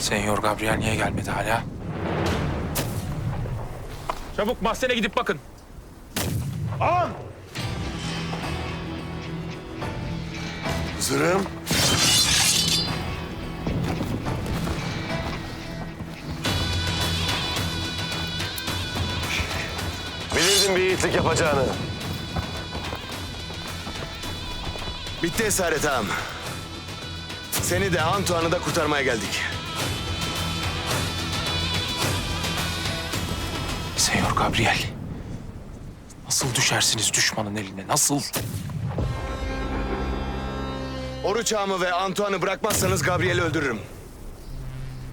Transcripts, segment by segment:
Senyor Gabriel niye gelmedi hala? Çabuk mahzene gidip bakın. Ağam! Hızırım. Bilirdim bir yiğitlik yapacağını. Bitti esaret ağam. Seni de Antoine'ı da kurtarmaya geldik. Senyor Gabriel. Nasıl düşersiniz düşmanın eline? Nasıl? Oruç ağamı ve Antoine'ı bırakmazsanız Gabriel'i öldürürüm.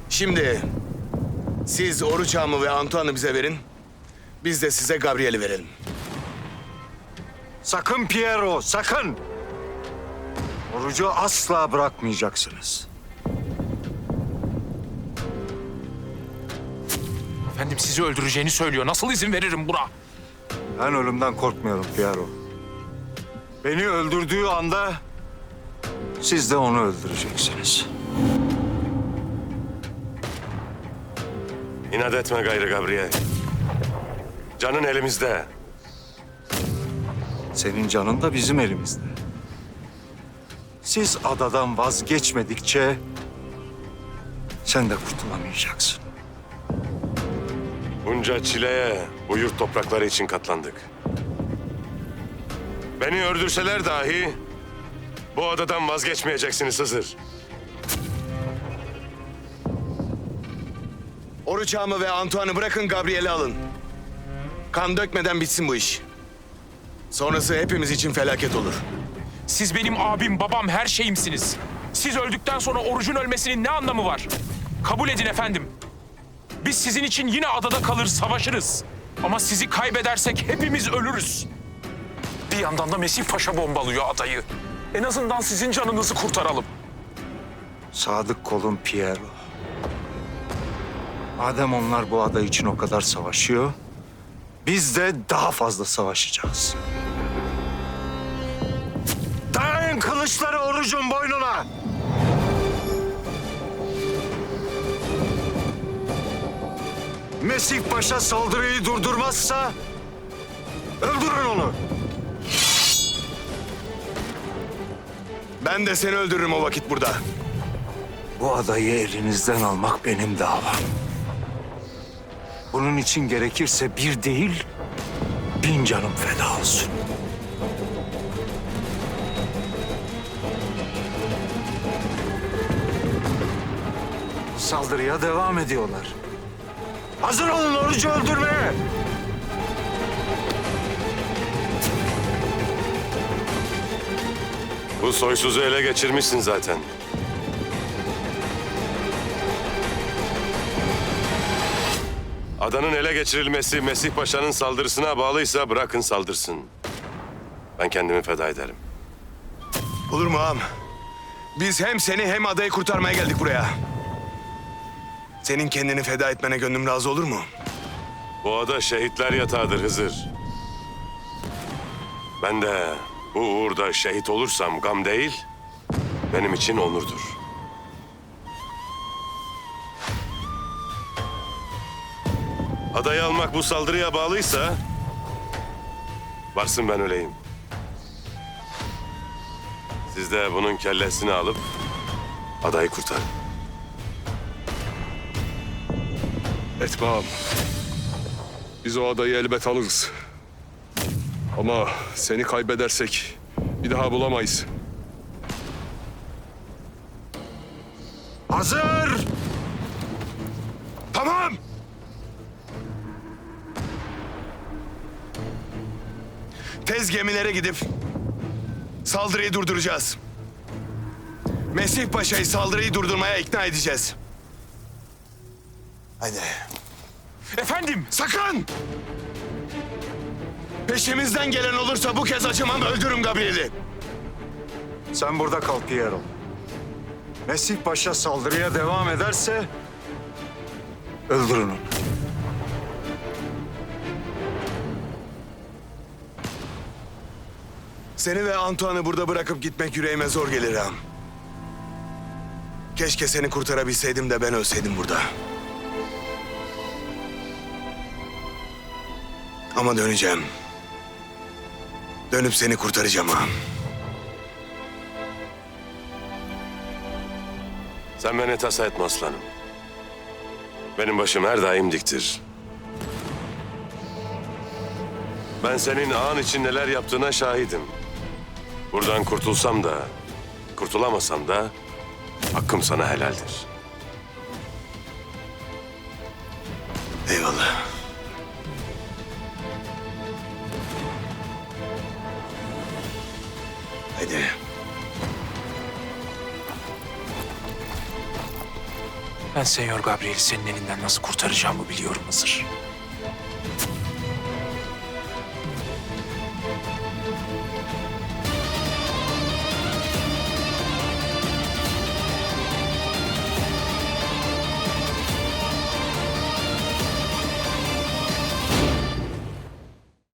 Şimdi siz Oruç ağamı ve Antoine'ı bize verin. Biz de size Gabriel'i verelim. Sakın Piero, sakın! Orucu asla bırakmayacaksınız. Efendim sizi öldüreceğini söylüyor. Nasıl izin veririm buna? Ben ölümden korkmuyorum Piero. Beni öldürdüğü anda siz de onu öldüreceksiniz. İnat etme gayrı Gabriel. Canın elimizde. Senin canın da bizim elimizde. Siz adadan vazgeçmedikçe sen de kurtulamayacaksın. Bunca çileye bu yurt toprakları için katlandık. Beni öldürseler dahi bu adadan vazgeçmeyeceksiniz Hızır. Oruç ağamı ve Antoine'ı bırakın Gabriel'i alın. Kan dökmeden bitsin bu iş. Sonrası hepimiz için felaket olur. Siz benim abim, babam, her şeyimsiniz. Siz öldükten sonra orucun ölmesinin ne anlamı var? Kabul edin efendim. Biz sizin için yine adada kalır, savaşırız. Ama sizi kaybedersek hepimiz ölürüz. Bir yandan da Mesih Paşa bombalıyor adayı. En azından sizin canınızı kurtaralım. Sadık kolun Piero. Madem onlar bu ada için o kadar savaşıyor, biz de daha fazla savaşacağız. Dayın kılıçları orucun boynuna! Mesih Paşa saldırıyı durdurmazsa öldürün onu. Ben de seni öldürürüm o vakit burada. Bu adayı elinizden almak benim davam. Bunun için gerekirse bir değil, bin canım feda olsun. Saldırıya devam ediyorlar. Hazır olun orucu öldürmeye. Bu soysuzu ele geçirmişsin zaten. Adanın ele geçirilmesi Mesih Paşa'nın saldırısına bağlıysa bırakın saldırsın. Ben kendimi feda ederim. Olur mu ağam? Biz hem seni hem adayı kurtarmaya geldik buraya. Senin kendini feda etmene gönlüm razı olur mu? Bu ada şehitler yatağıdır Hızır. Ben de bu uğurda şehit olursam gam değil, benim için onurdur. Adayı almak bu saldırıya bağlıysa, varsın ben öleyim. Siz de bunun kellesini alıp adayı kurtarın. Etme ağam. Biz o adayı elbet alırız. Ama seni kaybedersek bir daha bulamayız. Hazır! Tamam. Tez gemilere gidip saldırıyı durduracağız. Mesih Paşa'yı saldırıyı durdurmaya ikna edeceğiz. Haydi. Efendim, Sakın! Peşimizden gelen olursa bu kez acımam öldürürüm Gabriel'i. Sen burada kal Piero. Mesih Paşa saldırıya devam ederse öldürün onu. Seni ve Antoine'ı burada bırakıp gitmek yüreğime zor gelir ağam. Keşke seni kurtarabilseydim de ben ölseydim burada. Ama döneceğim. Dönüp seni kurtaracağım ağam. Sen beni tasa etme aslanım. Benim başım her daim diktir. Ben senin ağın için neler yaptığına şahidim. Buradan kurtulsam da, kurtulamasam da hakkım sana helaldir. Eyvallah. Ben Senyor Gabriel'i senin elinden nasıl kurtaracağımı biliyorum Hızır.